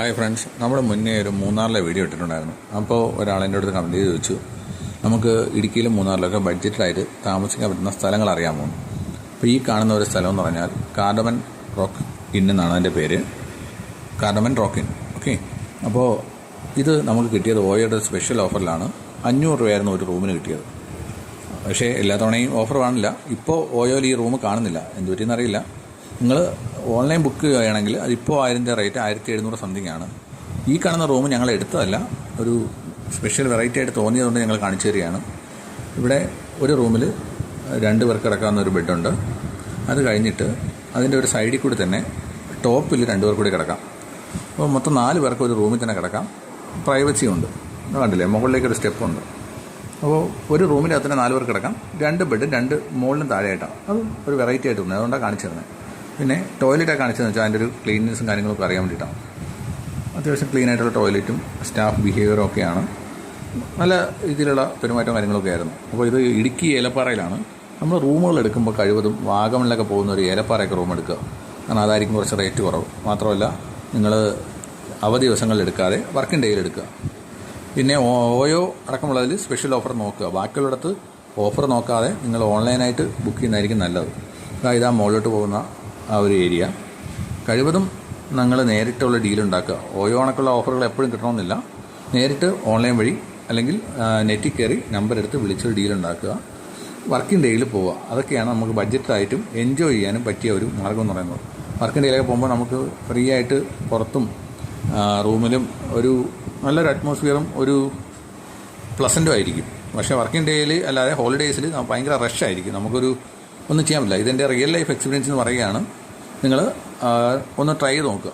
Hi friends നമ്മുടെ മുന്നേ ഒരു മൂന്നാറിലെ വീഡിയോ ഇട്ടിട്ടുണ്ടായിരുന്നു. അപ്പോൾ ഒരാൾ എന്റെ അടുത്ത് കമന്റ് ചെയ്ത് ചോദിച്ചു നമുക്ക് ഇടുക്കിയിലും മൂന്നാറിലൊക്കെ ബഡ്ജറ്റിലായിട്ട് താമസിക്കാൻ പറ്റുന്ന സ്ഥലങ്ങൾ അറിയാമോ അപ്പോൾ ഈ കാണുന്ന ഒരു സ്ഥലം എന്ന് പറഞ്ഞാൽ കാർഡമൻ റോക്ക് ഇൻ എന്നാണ് അതിന്റെ പേര്. Cardamom rock inn. ഓക്കെ? അപ്പോൾ ഇത് നമുക്ക് കിട്ടിയത് ഓയുടെ സ്പെഷ്യൽ ഓഫറിലാണ് അഞ്ഞൂറ് രൂപയായിരുന്നു ഒരു റൂമിന് കിട്ടിയത്. പക്ഷേ എല്ലാ തവണയും ഓഫർ കാണില്ല. ഇപ്പോൾ ഓയോയിൽ ഈ റൂം കാണുന്നില്ല. എന്തുപറ്റിയെന്നറിയില്ല നിങ്ങൾ ഓൺലൈൻ ബുക്ക് ചെയ്യുകയാണെങ്കിൽ അതിപ്പോൾ അതിന്റെ റേറ്റ് ആയിരത്തി എഴുന്നൂറ് സംതിങ് ആണ് ഈ കാണുന്ന റൂം ഞങ്ങൾ എടുത്തതല്ല. ഒരു സ്പെഷ്യൽ വെറൈറ്റി ആയിട്ട് തോന്നിയതുകൊണ്ട് ഞങ്ങൾ കാണിച്ചു തരികയാണ്. ഇവിടെ ഒരു റൂമിൽ രണ്ട് പേർക്ക് കിടക്കാവുന്ന ഒരു ബെഡുണ്ട് അത് കഴിഞ്ഞിട്ട് അതിന്റെ ഒരു സൈഡിൽ കൂടി തന്നെ ടോപ്പിൽ രണ്ട് പേർ കൂടി കിടക്കാം. അപ്പോൾ മൊത്തം നാല് പേർക്ക് ഒരു റൂമിൽ തന്നെ കിടക്കാം. പ്രൈവസി ഉണ്ട്. കണ്ടില്ലേ? മുകളിലേക്ക് ഒരു സ്റ്റെപ്പ് ഉണ്ട്. അപ്പോൾ ഒരു റൂമിനകത്ത് തന്നെ നാല് പേർക്ക് കിടക്കാം. രണ്ട് ബെഡ് രണ്ട് മുകളിലും താഴെയായിട്ടാണ്. അത് ഒരു വെറൈറ്റി ആയിട്ട് തോന്നുന്നത് അതുകൊണ്ടാണ് കാണിച്ചു തരുന്നത്. പിന്നെ ടോയ്ലറ്റൊക്കെ കാണിച്ചതെന്ന് വെച്ചാൽ അതിന്റെ ഒരു ക്ലീൻനെസ്സും കാര്യങ്ങളൊക്കെ അറിയാൻ വേണ്ടിയിട്ടാണ്. അത്യാവശ്യം ക്ലീൻ ആയിട്ടുള്ള ടോയ്ലറ്റും സ്റ്റാഫ് ബിഹേവിയറും ഒക്കെയാണ്. നല്ല രീതിയിലുള്ള പെരുമാറ്റം കാര്യങ്ങളൊക്കെ ആയിരുന്നു. അപ്പോൾ ഇത് ഇടുക്കി ഏലപ്പാറയിലാണ്. നമ്മൾ റൂമുകൾ എടുക്കുമ്പോൾ കഴിവതും വാഗമണിലൊക്കെ പോകുന്ന ഒരു ഏലപ്പാറയൊക്കെ റൂം എടുക്കുക. കാരണം അതായിരിക്കും കുറച്ച് റേറ്റ് കുറവ്. മാത്രമല്ല നിങ്ങൾ അവധി ദിവസങ്ങളിൽ എടുക്കാതെ വർക്കിംഗ് ഡേയിൽ എടുക്കുക. പിന്നെ ഓയോ അടക്കമുള്ളതിൽ സ്പെഷ്യൽ ഓഫർ നോക്കുക. ബാക്കിയുള്ളിടത്ത് ഓഫർ നോക്കാതെ നിങ്ങൾ ഓൺലൈനായിട്ട് ബുക്ക് ചെയ്യുന്നതായിരിക്കും നല്ലത്. ഇതാ മുകളിലോട്ട് പോകുന്ന ആ ഒരു ഏരിയ. കഴിവതും നിങ്ങൾ നേരിട്ടുള്ള ഡീൽ ഉണ്ടാക്കുക. ഓയോ കണക്കുള്ള ഓഫറുകൾ എപ്പോഴും കിട്ടണമെന്നില്ല. നേരിട്ട് ഓൺലൈൻ വഴി അല്ലെങ്കിൽ നെറ്റിൽ കയറി നമ്പർ എടുത്ത് വിളിച്ചൊരു ഡീൽ ഉണ്ടാക്കുക. വർക്കിംഗ് ഡേയിൽ പോവുക. അതൊക്കെയാണ് നമുക്ക് ബഡ്ജറ്റായിട്ടും എൻജോയ് ചെയ്യാനും പറ്റിയ ഒരു മാർഗം എന്ന് പറയുന്നത്. വർക്കിംഗ് ഡേയിലൊക്കെ പോകുമ്പോൾ നമുക്ക് ഫ്രീ ആയിട്ട് പുറത്തും റൂമിലും ഒരു നല്ലൊരു അറ്റ്മോസ്ഫിയറും ഒരു പ്ലസന്റും ആയിരിക്കും. പക്ഷേ വർക്കിംഗ് ഡേയിൽ അല്ലാതെ ഹോളിഡേയ്സിൽ ഭയങ്കര റഷ് ആയിരിക്കും. നമുക്കൊരു ഒന്നും ചെയ്യാൻ പറ്റില്ല. ഇതെന്റെ റിയൽ ലൈഫ് എക്സ്പീരിയൻസ് എന്ന് പറയുകയാണ്. നിങ്ങൾ ഒന്ന് ട്രൈ ചെയ്ത് നോക്കുക.